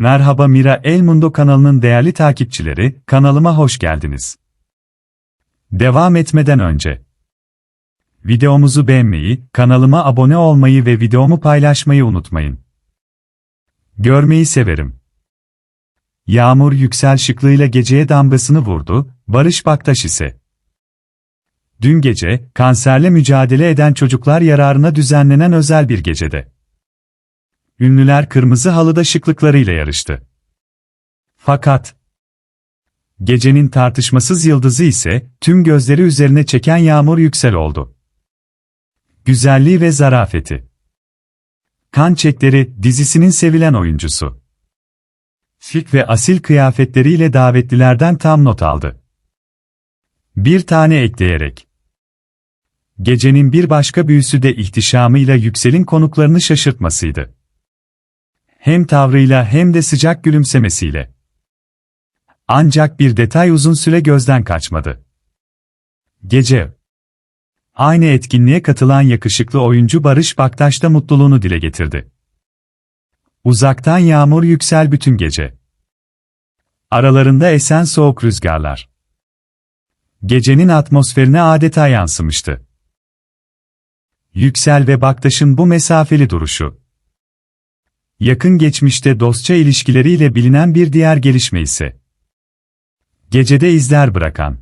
Merhaba Mira El Mundo kanalının değerli takipçileri, kanalıma hoş geldiniz. Devam etmeden önce videomuzu beğenmeyi, kanalıma abone olmayı ve videomu paylaşmayı unutmayın. Görmeyi severim. Yağmur yüksel şıklığıyla geceye damgasını vurdu, Barış Baktaş ise Dün gece, kanserle mücadele eden çocuklar yararına düzenlenen özel bir gecede. Ünlüler kırmızı halıda şıklıklarıyla yarıştı. Fakat, gecenin tartışmasız yıldızı ise, tüm gözleri üzerine çeken Yağmur Yüksel oldu. Güzelliği ve zarafeti. Kan Çekleri dizisinin sevilen oyuncusu. Şık ve asil kıyafetleriyle davetlilerden tam not aldı. Bir tane ekleyerek. Gecenin bir başka büyüsü de ihtişamıyla Yüksel'in konuklarını şaşırtmasıydı. Hem tavrıyla hem de sıcak gülümsemesiyle. Ancak bir detay uzun süre gözden kaçmadı. Gece. Aynı etkinliğe katılan yakışıklı oyuncu Barış Baktaş da mutluluğunu dile getirdi. Uzaktan yağmur yüksel bütün gece. Aralarında esen soğuk rüzgarlar. Gecenin atmosferine adeta yansımıştı. Yüksel ve Baktaş'ın bu mesafeli duruşu. Yakın geçmişte dostça ilişkileriyle bilinen bir diğer gelişme ise. Gecede izler bırakan.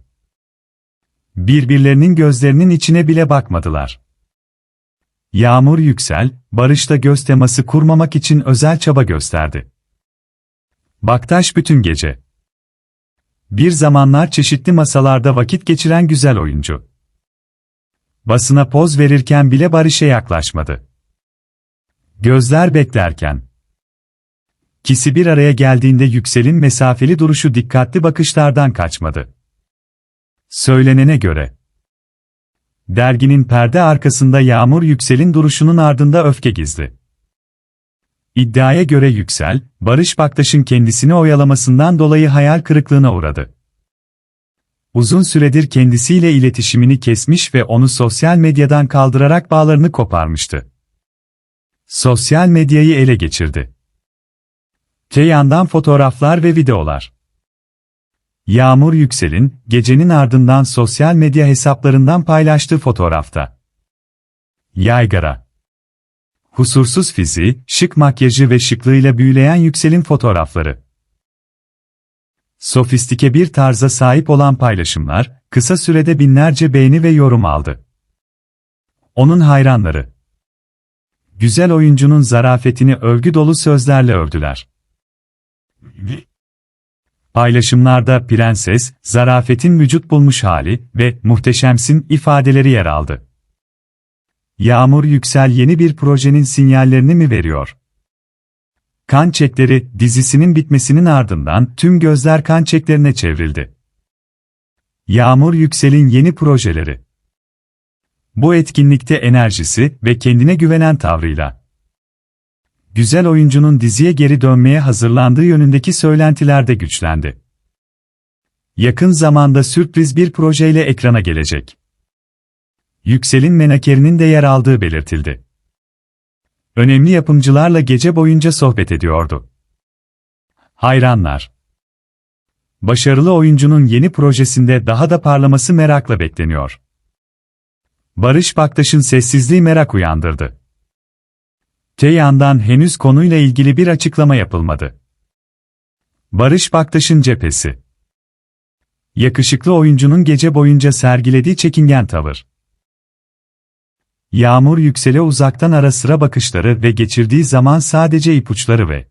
Birbirlerinin gözlerinin içine bile bakmadılar. Yağmur Yüksel, Barış'ta göz teması kurmamak için özel çaba gösterdi. Baktaş bütün gece. Bir zamanlar çeşitli masalarda vakit geçiren güzel oyuncu. Basına poz verirken bile Barış'a yaklaşmadı. Gözler beklerken. Kisi bir araya geldiğinde Yüksel'in mesafeli duruşu dikkatli bakışlardan kaçmadı. Söylenene göre. Derginin perde arkasında Yağmur Yüksel'in duruşunun ardında öfke gizli. İddiaya göre Yüksel, Barış Baktaş'ın kendisini oyalamasından dolayı hayal kırıklığına uğradı. Uzun süredir kendisiyle iletişimini kesmiş ve onu sosyal medyadan kaldırarak bağlarını koparmıştı. Sosyal medyayı ele geçirdi. Te yandan fotoğraflar ve videolar. Yağmur Yüksel'in, gecenin ardından sosyal medya hesaplarından paylaştığı fotoğrafta. Yaygara. Husursuz fiziği, şık makyajı ve şıklığıyla büyüleyen Yüksel'in fotoğrafları. Sofistike bir tarza sahip olan paylaşımlar, kısa sürede binlerce beğeni ve yorum aldı. Onun hayranları. Güzel oyuncunun zarafetini övgü dolu sözlerle övdüler. Paylaşımlarda prenses, zarafetin vücut bulmuş hali ve muhteşemsin ifadeleri yer aldı. Yağmur Yüksel yeni bir projenin sinyallerini mi veriyor? Kan Çekleri dizisinin bitmesinin ardından tüm gözler kan çeklerine çevrildi. Yağmur Yüksel'in yeni projeleri. Bu etkinlikte enerjisi ve kendine güvenen tavrıyla güzel oyuncunun diziye geri dönmeye hazırlandığı yönündeki söylentiler de güçlendi. Yakın zamanda sürpriz bir projeyle ekrana gelecek. Yüksel'in menakerinin de yer aldığı belirtildi. Önemli yapımcılarla gece boyunca sohbet ediyordu. Hayranlar. Başarılı oyuncunun yeni projesinde daha da parlaması merakla bekleniyor. Barış Baktaş'ın sessizliği merak uyandırdı. Te henüz konuyla ilgili bir açıklama yapılmadı. Barış Baktaş'ın cephesi. Yakışıklı oyuncunun gece boyunca sergilediği çekingen tavır. Yağmur yüksele uzaktan ara sıra bakışları ve geçirdiği zaman sadece ipuçları ve